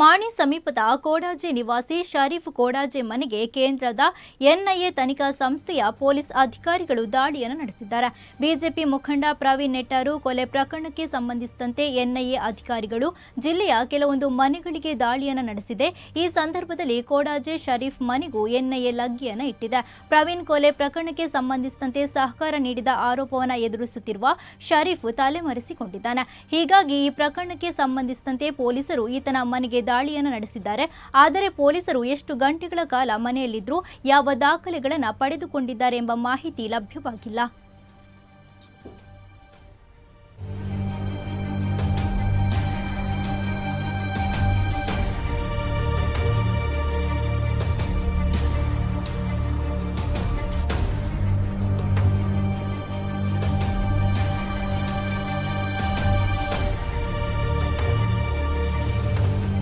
ಮಾಣಿ ಸಮೀಪದ ಕೋಡಾಜೆ ನಿವಾಸಿ ಶರೀಫ್ ಕೋಡಾಜೆ ಮನೆಗೆ ಕೇಂದ್ರದ ಎನ್ಐಎ ತನಿಖಾ ಸಂಸ್ಥೆಯ ಪೊಲೀಸ್ ಅಧಿಕಾರಿಗಳು ದಾಳಿಯನ್ನು ನಡೆಸಿದ್ದಾರೆ. ಬಿಜೆಪಿ ಮುಖಂಡ ಪ್ರವೀಣ್ ನೆಟ್ಟಾರು ಕೊಲೆ ಪ್ರಕರಣಕ್ಕೆ ಸಂಬಂಧಿಸಿದಂತೆ ಎನ್ಐಎ ಅಧಿಕಾರಿಗಳು ಜಿಲ್ಲೆಯ ಕೆಲವೊಂದು ಮನೆಗಳಿಗೆ ದಾಳಿಯನ್ನು ನಡೆಸಿದೆ. ಈ ಸಂದರ್ಭದಲ್ಲಿ ಕೋಡಾಜೆ ಶರೀಫ್ ಮನೆಗೂ ಎನ್ಐಎ ಲಗ್ಗಿಯನ್ನು ಇಟ್ಟಿದೆ. ಪ್ರವೀಣ್ ಕೊಲೆ ಪ್ರಕರಣಕ್ಕೆ ಸಂಬಂಧಿಸಿದಂತೆ ಸಹಕಾರ ನೀಡಿದ ಆರೋಪವನ್ನು ಎದುರಿಸುತ್ತಿರುವ ಶರೀಫ್ ತಲೆಮರೆಸಿಕೊಂಡಿದ್ದಾನೆ. ಹೀಗಾಗಿ ಈ ಪ್ರಕರಣಕ್ಕೆ ಸಂಬಂಧಿಸಿದಂತೆ ಪೊಲೀಸರು ಈತನ ಮನೆಗೆ ದಾಳಿಯನ್ನು ನಡೆಸಿದ್ದಾರೆ. ಆದರೆ ಪೊಲೀಸರು ಎಷ್ಟು ಗಂಟೆಗಳ ಕಾಲ ಮನೆಯಲ್ಲಿದ್ದರೂ ಯಾವ ದಾಖಲೆಗಳನ್ನು ಪಡೆದುಕೊಂಡಿದ್ದಾರೆ ಎಂಬ ಮಾಹಿತಿ ಲಭ್ಯವಾಗಿಲ್ಲ.